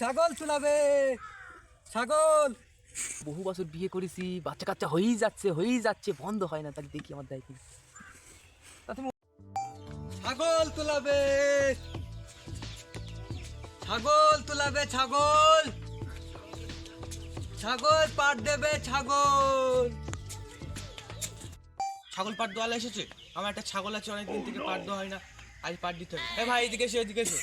ছাগল তুলাবে ছাগল। বহু বছর বিয়ে করেছি বাচ্চা কাচ্চা হয়েই যাচ্ছে হয়েই যাচ্ছে বন্ধ হয় না তাকে দেখি আমার দায়িত্ব ছাগল তুলাবে। ছাগল তুলাবে ছাগল। ছাগল পাট দেবে ছাগল। ছাগল পাট দোয়ালে এসেছে? আমার একটা ছাগল আছে অনেক দিন থেকে পাট দেওয়া হয় না। আজ পাট দিতে হবে। এ ভাই এদিকে এসে এদিকে এসো।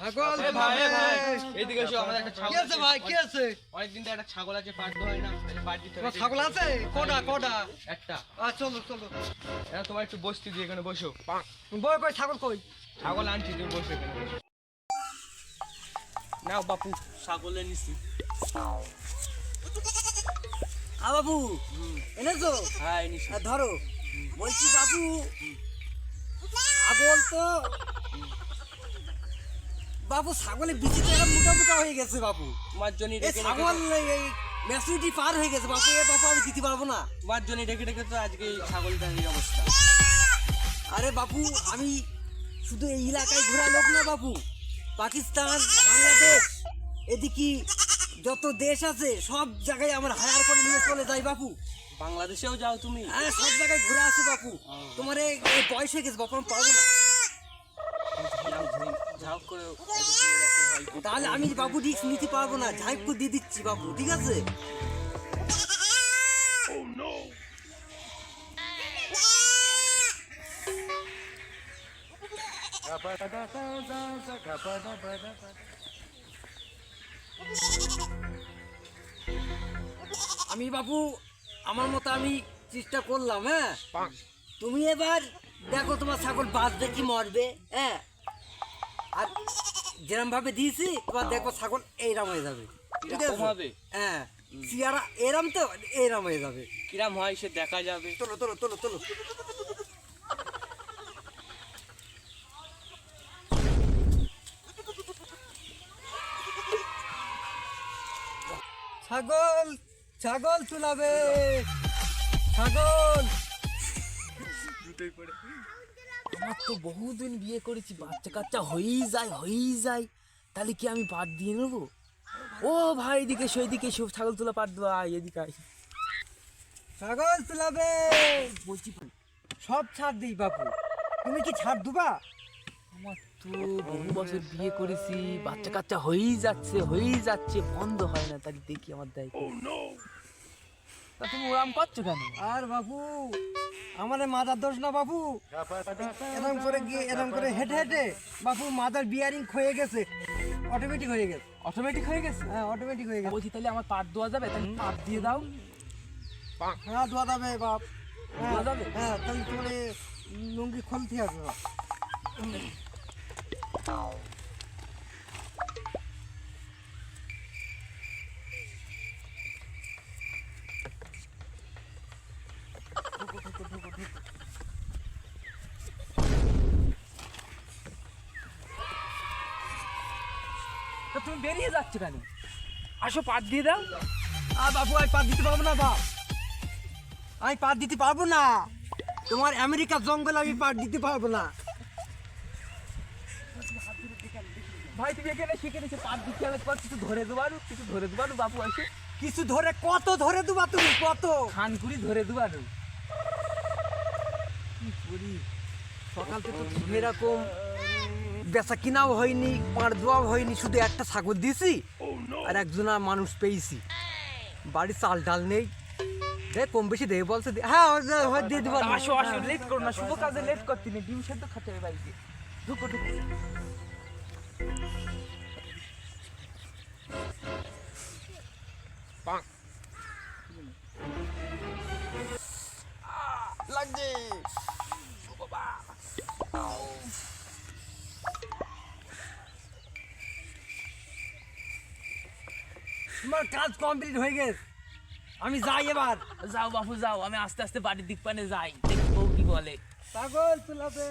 ছাগল ভাই ভাই তুলাবে। এসো আমাদের একটা ছাগল আছে ভাই কি আছে? অনেক দিন একটা ছাগল আছে পাট হয় না পাট দিতে হবে ছাগল আছে? কটা কটা? একটা। চলো চলো। এরা তোমার একটু বসতে দিয়ে এখানে বসো। বই কই ছাগল কই? ছাগল আনছি তুমি বসো এখানে নাও বাপু ছাগলে নিছি আ বাবু এনেছো? হ্যাঁ নিছি আর ধরো। বলছি বাবু ছাগল তো বাবু ছাগলে বিচি তো এরকম মোটা মোটা হয়ে গেছে বাবু। তোমার জন্য এই ছাগল এই ম্যাচুরিটি পার হয়ে গেছে বাবু এ বাবু আমি দিতে পারব না। তোমার জন্য ডেকে রেখে তো আজকে এই অবস্থা। আরে বাবু আমি শুধু এই এলাকায় ঘোরা লোক না বাবু। পাকিস্তান বাংলাদেশ এদিকে যত দেশ আছে সব জায়গায় আমার হায়ার করে নিয়ে চলে যাই বাবু। বাংলাদেশেও যাও তুমি। হ্যাঁ সব জায়গায় ঘুরে আসি বাপু তোমার এই বয়স হয়ে গেছে বাপু আমি পারব না। করে তাহলে আমি বাবু রিক্স নিতে পারব না করে দিয়ে দিচ্ছি বাবু ঠিক আছে? আমি বাবু আমার মতো আমি চেষ্টা করলাম হ্যাঁ? তুমি এবার দেখো তোমার ছাগল বাঁচবে কি মরবে হ্যাঁ? আর যেরম ভাবে দিয়েছি এবার দেখো ছাগল এইরাম হয়ে যাবে। ঠিক আছে? এরকম হ্যাঁ। সিয়ারা এরাম তো এইরাম হয়ে যাবে। কিরাম হয় সে দেখা যাবে। তোলো তোলো তোলো তোলো। ছাগল ছাগল তুলাবে। ছাগল। আমার তো বহুদিন বিয়ে করেছি বাচ্চা কাচ্চা হয়েই যায় হয়েই যায়। তাহলে কি আমি পাট দিয়ে নেব? ও ভাই এদিকে এদিকে এসো ছাগল তোলা পাট দেওয়া আয় এদিকে আয়। ছাগল তুলাবে। বলছি সব ছাড় দিই বাপু। তুমি কি ছাড় দুবা? আমার তো বহু বছর বিয়ে করেছি বাচ্চা কাচ্চা হয়েই যাচ্ছে হয়েই যাচ্ছে বন্ধ হয় না তাহলে দেখি আমার দায়িত্ব। তা তুমি ওরাম করছ কেন? আর বাবু আমার মাদার দোষ না বাবু এরকম করে গিয়ে এরকম করে হেঁটে হেঁটে বাবু মাদার বিয়ারিং ক্ষয়ে গেছে। অটোমেটিক হয়ে গেছে। অটোমেটিক হয়ে গেছে? হ্যাঁ অটোমেটিক হয়ে গেছে। বলছি তাহলে আমার পাট দেওয়া যাবে? তাহলে পাট দিয়ে দাও। হ্যাঁ দোয়া যাবে বাপ। হ্যাঁ দোয়া যাবে? হ্যাঁ তাহলে তোমার লুঙ্গি খুলতে হবে। বাপ। তা তুমি বেরিয়ে যাচ্ছ কেন? আসো পাট দিয়ে দাও। আর বাবু আমি পাত দিতে পারব না বাপ। আমি পাত দিতে পারব না। তোমার আমেরিকার জঙ্গলে আমি পাট দিতে পারব না। ভাই তুমি এখানে শিখে নিচ্ছে পাট দিতে হবে কিছু ধরে দেবারু কিছু ধরে দেবারু বাবু আসে কিছু ধরে কত ধরে দেবা তুমি কত? খানকুড়ি ধরে দেবারু সকাল থেকে এরকম বেচা কিনাও হয়নি পাঁড় দেওয়াও হয়নি, শুধু একটা ছাগল দিয়েছি আর একজনা মানুষ পেয়েছি। বাড়ির চাল ডাল নেই। দে, কম বেশি দেবে বলছে হ্যাঁ দিয়ে দেবো। আসো আসো লেট করো না, শুভ কাজে লেট করতে নেই ডিম সেদ্ধ খেতে হবে বাড়িতে। ঢুকো ঢুকো তোমার কাজ কমপ্লিট হয়ে গেছে। আমি যাই এবার। যাও বাপু যাও। আমি আস্তে আস্তে বাড়ির দিক পানে যাই। দেখব কি বলে। ছাগল তুলাবে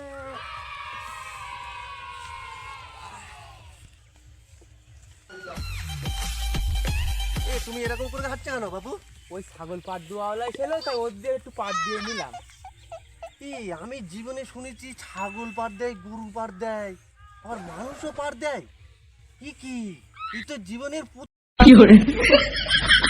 এ তুমি এরকম করে খাচ্ছে কেন বাবু ওই ছাগল পাট দেওয়াওয়ালা ছিল তাই ওর দিয়ে একটু পাট দিয়ে নিলাম। এই আমি জীবনে শুনেছি ছাগল পাট দেয় গরু পাট দেয় আমার মানুষও পার দেয়। কি কি? এই তো জীবনের পুত- কি